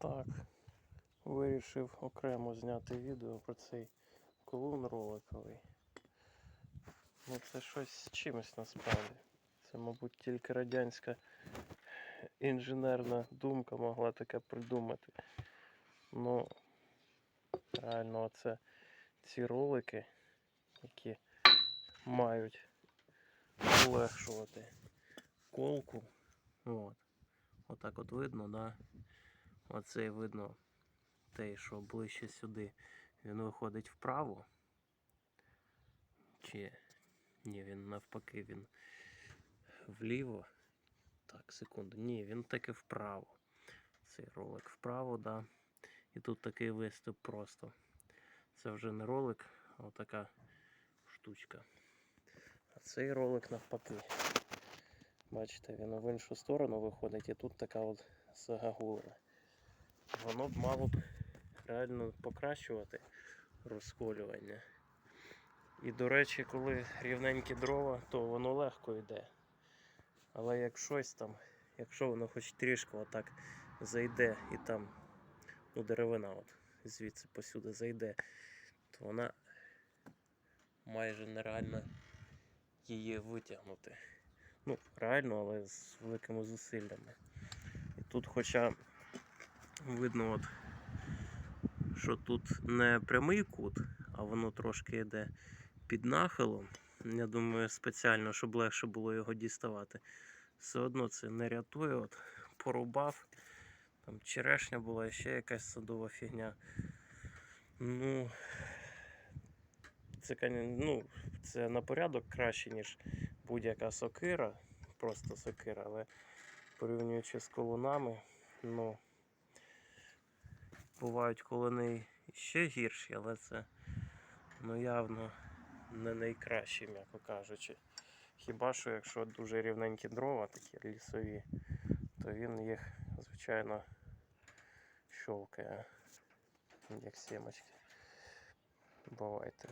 Так, вирішив окремо зняти відео про цей колун роликовий. Ну це щось з чимось насправді. Це, мабуть, тільки радянська інженерна думка могла таке придумати. Ну, реально, оце ці ролики, які мають полегшувати колку. От. Отак от видно, да? Оцей видно той, що ближче сюди, він виходить вправо. Чи ні, він навпаки, він вліво. Так, секунду. Ні, він таки вправо. Цей ролик вправо, да. І тут такий виступ просто. Це вже не ролик, а така штучка. А цей ролик навпаки. Бачите, він в іншу сторону виходить, і тут така от загагулина. Воно б мало б реально покращувати розколювання. І, до речі, коли рівненькі дрова, то воно легко йде. Але як щось там, якщо воно хоч трішки отак зайде і там, ну, деревина от звідси посюди зайде, то вона майже нереально її витягнути. Ну, реально, але з великими зусиллями. І тут хоча видно, от, що тут не прямий кут, а воно трошки йде під нахилом. Я думаю, спеціально, щоб легше було його діставати. Все одно це не рятує. От, порубав. Там черешня була ще якась садова фігня. Ну, це, ну, це на порядок краще, ніж будь-яка сокира, просто сокира, але порівнюючи з колунами, ну, бувають колони ще гірші, але це ну, явно не найкращі, м'яко кажучи. Хіба що якщо дуже рівненькі дрова, такі лісові, то він їх, звичайно, щовкає, як сімочки. Бувайте.